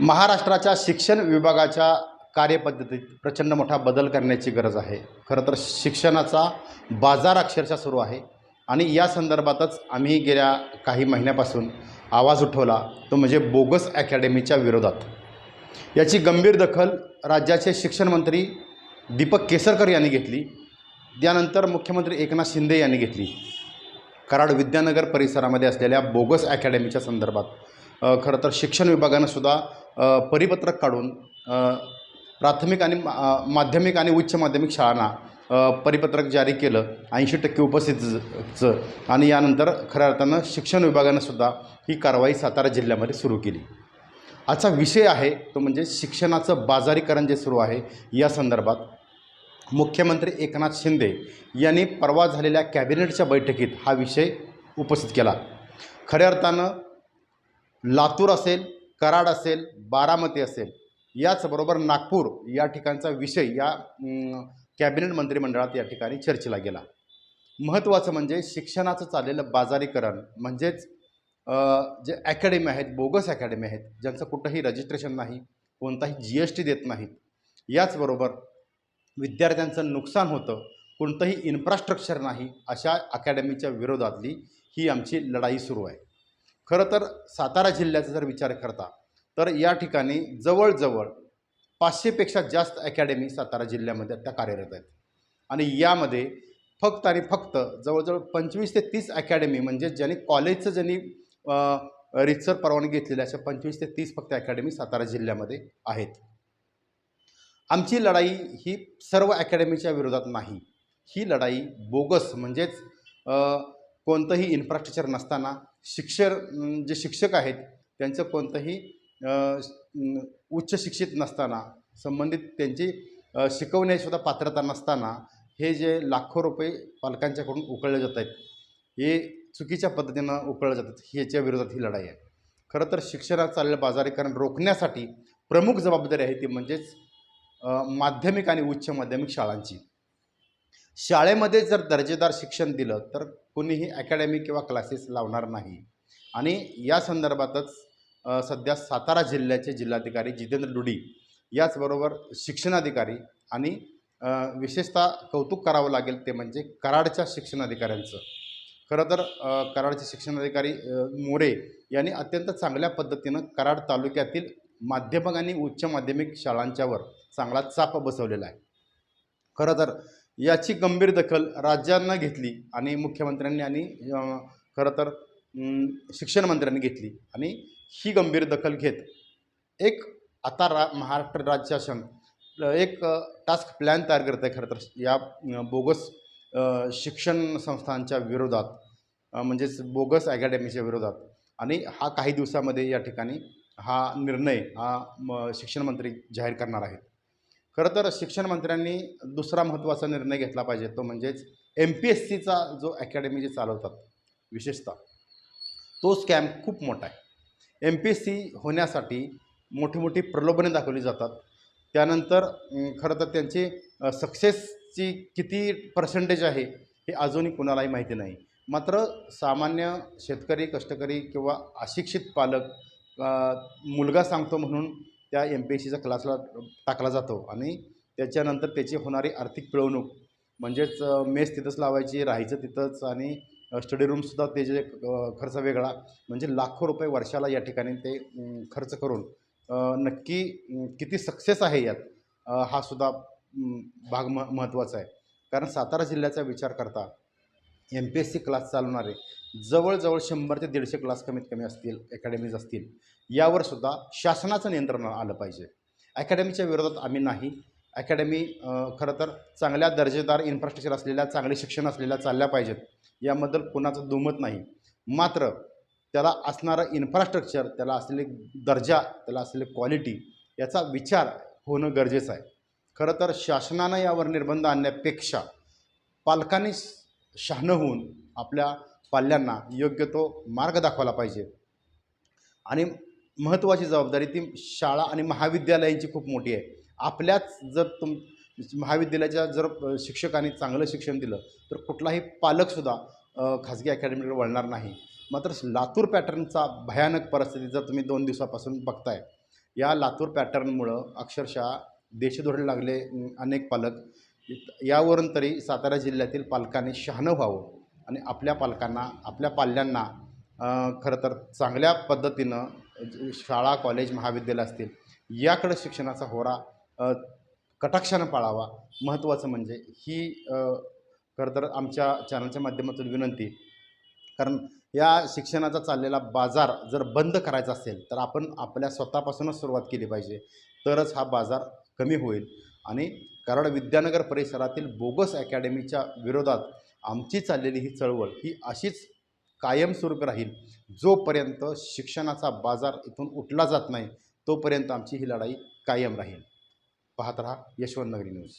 महाराष्ट्राच्या शिक्षण विभागाच्या कार्यपद्धतीत प्रचंड मोठा बदल करण्याची गरज आहे. खरं तर शिक्षणाचा बाजार अक्षरशः सुरू आहे आणि या संदर्भातच आम्ही गेल्या काही महिन्यापासून आवाज उठवला तो म्हणजे बोगस अकॅडमीच्या विरोधात. याची गंभीर दखल राज्याचे शिक्षण मंत्री दीपक केसरकर यांनी घेतली. त्यानंतर मुख्यमंत्री एकनाथ शिंदे यांनी घेतली. कराड विद्यानगर परिसरामध्ये असलेल्या बोगस अकॅडमीच्या संदर्भात खरं तर शिक्षण विभागानं सुद्धा परिपत्रक काढून प्राथमिक आणि मा- माध्यमिक आणि उच्च माध्यमिक शाळांना परिपत्रक जारी केलं. ऐंशी टक्के उपस्थितीचं. आणि यानंतर खऱ्या अर्थानं शिक्षण विभागानं सुद्धा ही कारवाई सातारा जिल्ह्यामध्ये सुरू केली. आजचा विषय आहे तो म्हणजे शिक्षणाचं बाजारीकरण जे सुरू आहे या संदर्भात मुख्यमंत्री एकनाथ शिंदे यांनी परवा झालेल्या कॅबिनेटच्या बैठकीत हा विषय उपस्थित केला. खऱ्या अर्थानं लातूर असेल कराड असेल बारामती असेल याचबरोबर नागपूर या ठिकाणचा विषय या कॅबिनेट मंत्रिमंडळात या ठिकाणी चर्चेला गेला. महत्त्वाचं म्हणजे शिक्षणाचं चाललेलं बाजारीकरण म्हणजेच जे अकॅडमी आहेत बोगस अकॅडमी आहेत ज्यांचं कुठंही रजिस्ट्रेशन नाही कोणताही जी एस टी देत नाहीत याचबरोबर विद्यार्थ्यांचं नुकसान होतं कोणतंही इन्फ्रास्ट्रक्चर नाही अशा अकॅडमीच्या विरोधातली ही आमची लढाई सुरू आहे. खरं तर सातारा जिल्ह्याचा जर विचार करता तर या ठिकाणी जवळजवळ पाचशेपेक्षा जास्त अकॅडमी सातारा जिल्ह्यामध्ये त्या कार्यरत आहेत. आणि यामध्ये फक्त आणि फक्त जवळजवळ पंचवीस ते तीस अकॅडमी म्हणजे ज्यांनी कॉलेजचं ज्यांनी रितसर परवानगी घेतलेल्या अशा पंचवीस ते तीस फक्त अकॅडमी सातारा जिल्ह्यामध्ये आहेत. आमची लढाई ही सर्व अकॅडमीच्या विरोधात नाही. ही लढाई बोगस म्हणजेच कोणतंही इन्फ्रास्ट्रक्चर नसताना शिक्षक जे शिक्षक आहेत त्यांचं कोणतंही उच्च शिक्षित नसताना संबंधित त्यांची शिकवण्यासुद्धा पात्रता नसताना हे जे लाखो रुपये पालकांच्याकडून उकळले जात आहेत हे चुकीच्या पद्धतीनं उकळले जातात ह्याच्या विरोधात ही लढाई आहे. खरं तर शिक्षणात चाललेलं बाजारीकरण रोखण्यासाठी प्रमुख जबाबदारी आहे ती म्हणजेच माध्यमिक आणि उच्च माध्यमिक शाळांची. शाळेमध्ये जर दर्जेदार शिक्षण दिलं तर कोणीही अकॅडमी किंवा क्लासेस लावणार नाही. आणि या संदर्भातच सध्या सातारा जिल्ह्याचे जिल्हाधिकारी जितेंद्र डुडी याचबरोबर शिक्षणाधिकारी आणि विशेषतः कौतुक करावं लागेल ते म्हणजे कराडच्या शिक्षणाधिकाऱ्यांचं. खरं तर कराडचे शिक्षणाधिकारी मोरे यांनी अत्यंत चांगल्या पद्धतीनं कराड तालुक्यातील माध्यमिक आणि उच्च माध्यमिक शाळांच्यावर चांगला चाप बसवलेला आहे. खरं तर याची गंभीर दखल राज्यांना घेतली आणि मुख्यमंत्र्यांनी आणि खरं तर शिक्षणमंत्र्यांनी घेतली आणि ही गंभीर दखल घेत. एक आता रा महाराष्ट्र राज्य शासन एक टास्क प्लॅन तयार करत आहे खरं तर या बोगस शिक्षण संस्थांच्या विरोधात म्हणजेच बोगस अकॅडमीच्या विरोधात. आणि हा काही दिवसामध्ये या ठिकाणी हा निर्णय हा म शिक्षण मंत्री जाहीर करणार आहेत. खरं तर शिक्षण मंत्र्यांनी दुसरा महत्त्वाचा निर्णय घेतला पाहिजे तो म्हणजेच एम पी एस सीचा जो अकॅडमी जे चालवतात विशेषतः तो स्कॅम खूप मोठा आहे. एम पी एस सी होण्यासाठी मोठी मोठी प्रलोभने दाखवली जातात. त्यानंतर खरं तर त्यांची सक्सेसची किती पर्सेंटेज आहे हे अजूनही कुणालाही माहिती नाही. मात्र सामान्य शेतकरी कष्टकरी किंवा अशिक्षित पालक मुलगा सांगतो म्हणून त्या एम पी एस सीचा क्लासला टाकला जातो. आणि त्याच्यानंतर त्याची होणारी आर्थिक पिळवणूक म्हणजेच मेस तिथंच लावायची राहायचं तिथंच आणि स्टडी रूमसुद्धा त्याचे खर्च वेगळा. म्हणजे लाखो रुपये वर्षाला या ठिकाणी ते खर्च करून नक्की किती सक्सेस आहे यात हा सुद्धा भाग म महत्त्वाचा आहे. कारण सातारा जिल्ह्याचा विचार करता M P S C class चालवणारे जवळजवळ शंभर ते दीडशे क्लास कमीत कमी असतील अकॅडमीज असतील यावर सुद्धा शासनाचं नियंत्रण आलं पाहिजे. अकॅडमीच्या विरोधात आम्ही नाही. अकॅडमी खरं तर चांगल्या दर्जेदार इन्फ्रास्ट्रक्चर असलेल्या चांगले शिक्षण असलेल्या चालल्या पाहिजेत. याबद्दल कुणाचं दुमत नाही. मात्र त्याला असणारं इन्फ्रास्ट्रक्चर त्याला असलेले दर्जा त्याला असलेली क्वालिटी याचा विचार होणं गरजेचं आहे. खरं तर शासनानं यावर निर्बंध आणण्यापेक्षा पालकांनी शहाणं होऊन आपल्या पाल्यांना योग्य तो मार्ग दाखवला पाहिजे. आणि महत्त्वाची जबाबदारी ती शाळा आणि महाविद्यालयांची खूप मोठी आहे. आपल्याच जर तुम महाविद्यालयाच्या जर शिक्षकांनी चांगलं शिक्षण दिलं तर कुठलाही पालकसुद्धा खाजगी अकॅडमीकडे वळणार नाही. मात्र लातूर पॅटर्नचा भयानक परिस्थिती जर तुम्ही दोन दिवसापासून बघताय या लातूर पॅटर्नमुळं अक्षरशः देशधोरण लागले अनेक पालक. यावरून तरी सातारा जिल्ह्यातील पालकांनी शहाणं व्हावं आणि आपल्या पालकांना आपल्या पाल्यांना खरं तर चांगल्या पद्धतीनं शाळा कॉलेज महाविद्यालय असतील याकडे शिक्षणाचा होरा कटाक्षानं पाळावा. महत्त्वाचं म्हणजे ही खरं तर आमच्या चॅनलच्या माध्यमातून विनंती. कारण या शिक्षणाचा चाललेला बाजार जर बंद करायचा असेल तर आपण आपल्या स्वतःपासूनच सुरुवात केली पाहिजे. तरच हा बाजार कमी होईल. आणि कराड विद्यानगर परिसरातील बोगस अकॅडमीच्या विरोधात आमची चाललेली ही चळवळ ही अशीच कायमस्वरूपी राहील. जोपर्यंत शिक्षणाचा बाजार इथून उठला जात नाही तोपर्यंत आमची ही लढाई कायम राहील. पाहत रहा यशवंत नगरी न्यूज.